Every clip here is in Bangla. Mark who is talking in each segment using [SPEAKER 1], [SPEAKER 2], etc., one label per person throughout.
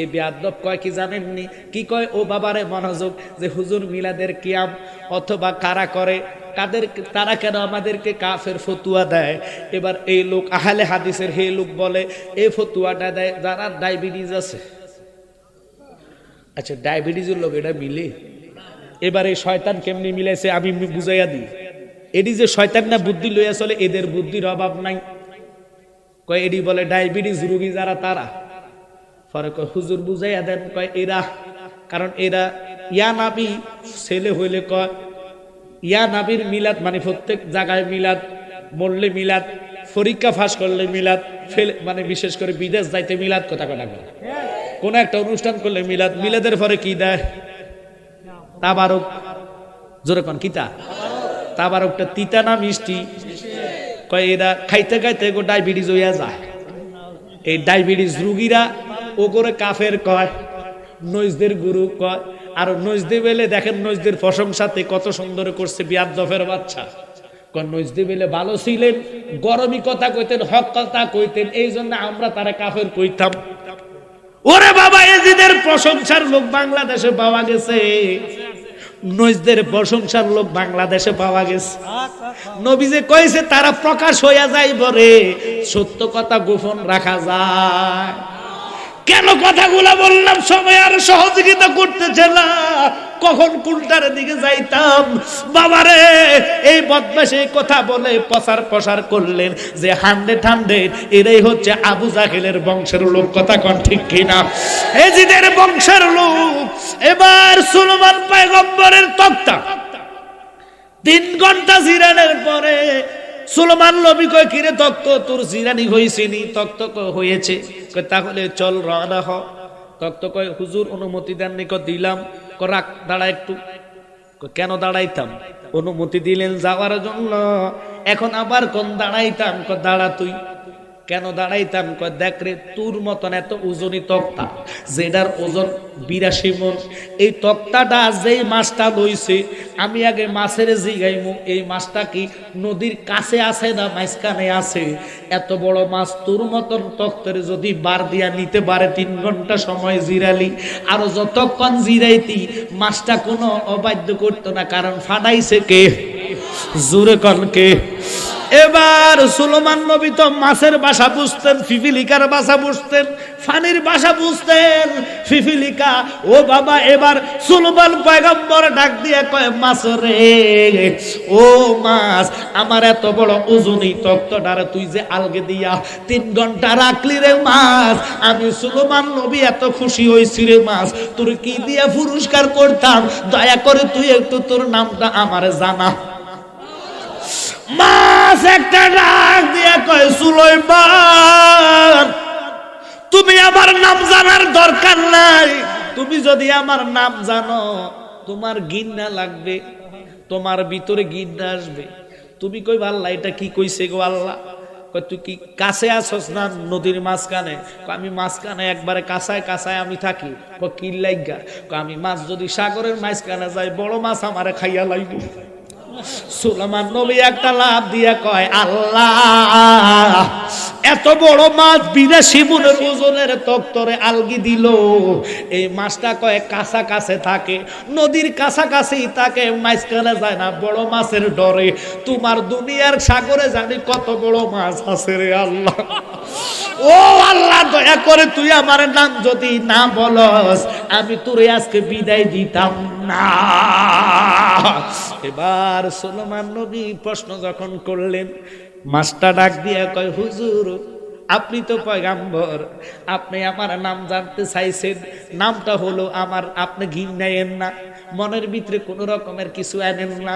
[SPEAKER 1] এই বেয়াদব কয় কি জানেননি? কি কয়? ও বাবারে মনোযোগ যে হুজুর মিলাদের কিয়াম অথবা কারা করে? কাদের তারা কেন আমাদেরকে কাফের ফতুয়া দেয়? এবার এই লোক আহলে হাদিসের হে লোক বলে এই ফতুয়াটা দেয় যারা ডায়াবেটিস আছে। আচ্ছা ডায়াবেটিসের লোক, এটা মিলে? এবার এই শয়তান কেমনি মিলাইছে আমি বুঝাইয়া দিই। এটি যে শয়তান না বুদ্ধি লইয়া চলে, এদের বুদ্ধির অভাব নাই। কয়, এডি বলে, ডায়াবেটিস রুগী যারা, তারা। পরে কয়, হুজুর বুঝাইয়া দেন। কয়, এরা কারণ এরা ইয়া নাবি ছেলে হইলে কয়, ইয়া নাবির মিলাদ মানে প্রত্যেক জায়গায় মিলাদ, মরলে মিলাদ পরীক্ষা ফাঁস করলে মিলাদ, ফেলে মানে বিশেষ করে বিদেশ যাইতে মিলাদ, কথা কথা বলে কোন? একটা অনুষ্ঠান করলে মিলাদ, মিলাদের পরে কি দেয়? তাবারক। জোরে কোন কিতা তাবারকটা তিতা না মিষ্টি? কয়, এরা খাইতে খাইতে ডায়াবেটিস হইয়া যায়। এই ডায়াবেটিস রুগীরা ও করে কাফের কয় নইজদের গুরু কয়। আর নইজদে বেলে দেখেন নইজদের প্রশংসাতে কত সুন্দর করছে বিয়ার দফের বাচ্চা। কয় নইজদে বেলে ভালো ছিলেন, গরমই কথা কইতেন, হক কথা কইতেন, এই জন্য আমরা তারা কাফের কইতাম। ওরে বাবা, এজিদের প্রশংসার লোক বাংলাদেশে পাওয়া গেছে। নইজদের প্রশংসার লোক বাংলাদেশে পাওয়া গেছে। নবী যে কইছে, তারা প্রকাশ হইয়া যাইব রে। সত্য কথা গোপন রাখা যায়। কেন কথাগুলা বললাম? সময় আর সহযোগিতা করতেছে না। কখন কুলটার দিকে যাইতাম? বাবারে, এই বদমাসে কথা বলে প্রসার প্রসার করলেন যে হান্ডে হান্ড্রেড এরাই হচ্ছে আবু জাহেলের বংশের লোক। কথা কন ঠিক কিনা? এজিদের বংশের লোক। এবার সুলমান পায়গম্বরের তক্তা। তিন ঘণ্টা জিরানের পরে সুলমান নবী কয়, কিরে তক্ত? তোর জিরানি হয়েছিনি তক্ত হয়েছে। তাহলে চল রওনা হ। তক্ত কয়, হুজুর, অনুমতি দেন নিক দিলাম। করাক দাঁড়া একটু। কেন দাঁড়াইতাম? অনুমতি দিলেন যাওয়ার জন্য। এখন আবার কোন দাঁড়াইতাম? দাঁড়া তুই। কেন দাঁড়াইতাম? কয়, দেখ রে, তোর মতন এত ওজনই তক্তা, যেটার ওজন বিরাশি মন। এই তক্তাটা যেই মাছটা লইছে, আমি আগে মাছের জিগাইমু এই মাছটা কি নদীর কাছে আছে না মাঝখানে আছে? এত বড় মাছ তোর মতন তক্তরে যদি বার দিয়া নিতে পারে, তিন ঘণ্টা সময় জিরালি। আরও যতক্ষণ জিরাইতি, মাছটা কোনো অবাধ্য করতো না, কারণ ফাটাইছে কে? জোরে কনকে এবার সুলমান নবী তো মাছের বাসা বুঝতেন, ফিফিলিকার বাসা বুঝতেন, ফানির বাসা বুঝতেন। ফিফিলিকা, ও বাবা, এবার সুলমান পয়গম্বর ডাক দিয়ে কয়, মাছ রে, ও মাছ, আমার এত বড় ওজনই তক্তটারে, তুই যে আলগে দিয়া তিন ঘণ্টা রাখলি রে মাছ, আমি সুলমান নবী এত খুশি হয়েছি রে মাছ, তোর কি দিয়ে পুরস্কার করতাম? দয়া করে তুই একটু তোর নামটা আমার জানা। মাছ একটা ডাক দিয়ে কয়, সুলাইমান, তুমি আমার নাম জানার দরকার নাই। তুমি যদি আমার নাম জানো, তোমার গিন্না লাগবে, তোমার ভিতরে গিন্না আসবে। তুমি কই, আল্লাহ, এটা কি কইছে গো আল্লাহ? তুই কি কাছে আসস না নদীর মাঝখানে? আমি মাঝখানে একবারে কাঁচায় কাঁচায় আমি থাকি। কি কয়, আমি মাছ যদি সাগরের মাঝখানে যাই বড় মাছ আমারে খাইয়া লাইব। সুলেমান নবী একটা লাভ দিয়ে কয়, আল্লাহ, এত বড় মাছ বিদেশি ওজনের তক্তরে আলগি দিল। এই মাছটা কয় কাছা থাকে, নদীর মাঝখানে যায় না বড় মাছের ডরে। তোমার দুনিয়ার সাগরে জানি কত বড় মাছ আছে রে আল্লাহ। ও আল্লাহ, দয়া করে তুই আমার নাম যদি না বলস, আমি তোরে আজকে বিদায় দিতাম না। এবার সুলমান নবী প্রশ্ন যখন করলেন, মাস্টার ডাক দিয়ে কয়, হুজুর, আপনি তো পয়গাম্বর, আপনি আমার নাম জানতে চাইছেন, নামটা হলো আমার, আপনি ঘিন নেয়েন না, মনের ভিতরে কোনো রকমের কিছু আনেন না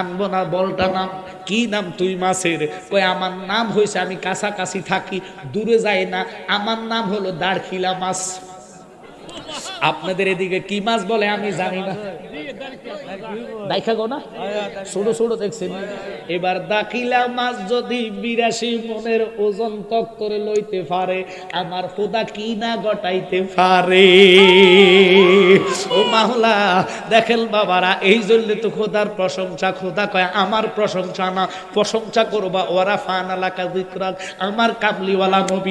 [SPEAKER 1] আনব না বলটা নাম, কি নাম তুই মাছের? কয়, আমার নাম হয়েছে আমি কাছাকাছি থাকি, দূরে যাই না, আমার নাম হলো দাঁড়খিলা মাছ। আপনাদের এদিকে কি মাছ বলে আমি জানি না। দেখা গো না? ছোট ছোট দেখছেন এবার দাখিলা মাছ যদি বিরাশি মনের ওজন তক করে লইতে পারে, আমার খোদা কি না পারে? ও মাহলা দেখেন বাবারা, এই জন্য তো খোদার প্রশংসা। খোদা কয়, আমার প্রশংসা না, প্রশংসা করবা ওরা ফান আলাকা আমার কাবলিওয়ালা নবী